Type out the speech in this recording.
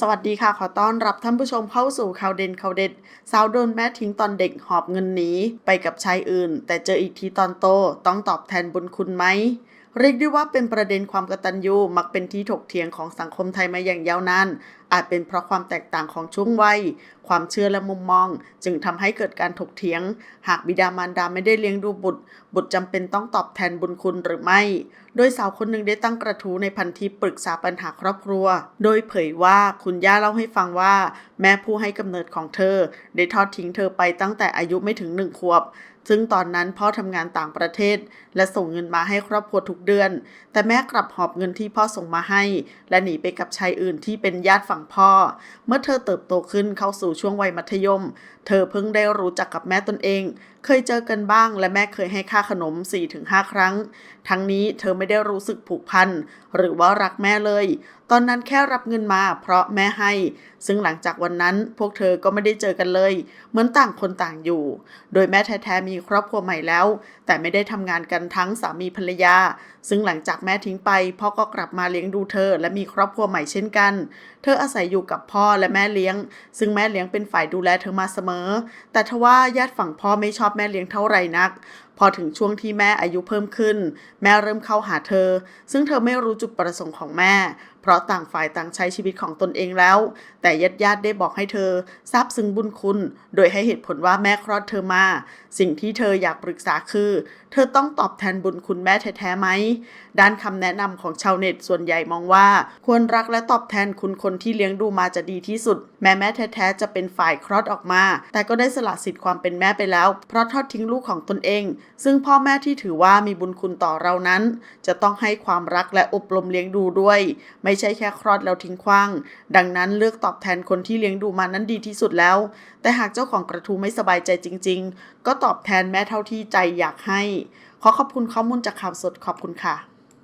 สวัสดีค่ะ ขอต้อนรับท่านผู้ชมเข้าสู่ข่าวเด่นข่าวเด็ด สาวโดนแม่ทิ้งตอนเด็กหอบเงินหนีไปกับชายอื่น แต่เจออีกทีตอนโต ต้องตอบแทนบุญคุณไหม เรียกได้ว่าเป็นประเด็นความกตัญญูมักเป็นที่ถกเถียงของสังคมไทยมาอย่างยาวนาน อาจเป็นเพราะความแตกต่างของช่วงวัย ความเชื่อและมุมมอง จึงทำให้เกิดการถกเถียง หากบิดามารดาไม่ได้เลี้ยงดูบุตร บุตรจำเป็นต้องตอบแทนบุญคุณหรือไม่ โดยสาวคนหนึ่งได้ตั้งกระทู้ในพันทิปปรึกษาปัญหาครอบครัว โดยเผยว่าคุณย่าเล่าให้ฟังว่าแม่ผู้ให้กำเนิดของเธอ ได้ทอดทิ้งเธอไปตั้งแต่อายุไม่ถึงหนึ่งขวบ ซึ่งตอนนั้นพ่อทำงานต่างประเทศ และส่งเงินมาให้ครอบครัวทุกเดือน แต่แม่กลับหอบเงินที่พ่อส่งมาให้ และหนีไปกับชายอื่นที่เป็นญาติฝั่งพ่อ เมื่อเธอเติบโตขึ้นเข้าสู่ช่วงวัยมัธยม เธอเพิ่งได้รู้จักกับแม่ตนเอง เคยเจอกันบ้าง และแม่เคยให้ค่าขนม 4-5 ครั้ง ทั้งนี้เธอไม่ได้รู้สึกผูกพันหรือว่ารักแม่เลย ตอนนั้นแค่รับเงินมาเพราะแม่ให้ ซึ่งหลังจากวันนั้นพวกเธอก็ไม่ได้เจอกันเลย เหมือนต่างคนต่างอยู่ โดยแม่แท้ๆมีครอบครัวใหม่แล้ว แต่ไม่ได้ทำงานกันทั้งสามีภรรยา ซึ่งหลังจากแม่ทิ้งไปพ่อก็กลับมาเลี้ยงดูเธอ และมีครอบครัวใหม่เช่นกัน เธออาศัยอยู่กับพ่อและแม่เลี้ยง ซึ่งแม่เลี้ยงเป็นฝ่ายดูแลเธอมาเสมอ แต่ทว่าญาติฝั่งพ่อไม่ชอบแม่เลี้ยงเท่าไหร่นัก พอถึงช่วงที่แม่อายุเพิ่มขึ้น แม่เริ่มเข้าหาเธอ ซึ่งเธอไม่รู้จุดประสงค์ของแม่ เพราะต่างฝ่ายต่างใช้ชีวิตของตนเองแล้ว แต่ญาติญาติได้บอกให้เธอทราบซึ้งบุญคุณ โดยให้เหตุผลว่าแม่คลอดเธอมา สิ่งที่เธออยากปรึกษาคือ เธอต้องตอบแทนบุญคุณแม่แท้ๆไหม ด้านคำแนะนำของชาวเน็ตส่วนใหญ่มองว่า ควรรักและตอบแทนคุณคนที่เลี้ยงดูมาจะดีที่สุด แม่แม่แท้ๆจะเป็นฝ่ายคลอดออกมา แต่ก็ได้สละสิทธิ์ความเป็นแม่ไปแล้ว เพราะทอดทิ้งลูกของตนเองซึ่งพ่อแม่ที่ถือว่ามีบุญคุณต่อเรานั้น จะต้องให้ความรักและอบรมเลี้ยงดูด้วย ไม่ใช่แค่คลอดแล้วทิ้งขว้าง ดังนั้นเลือกตอบแทนคนที่เลี้ยงดูมานั้นดีที่สุดแล้ว แต่หากเจ้าของกระทู้ไม่สบายใจจริง ๆ ก็ตอบแทนแม่เท่าที่ใจอยากให้ ขอขอบคุณข้อมูลจากข่าวสดขอบคุณค่ะ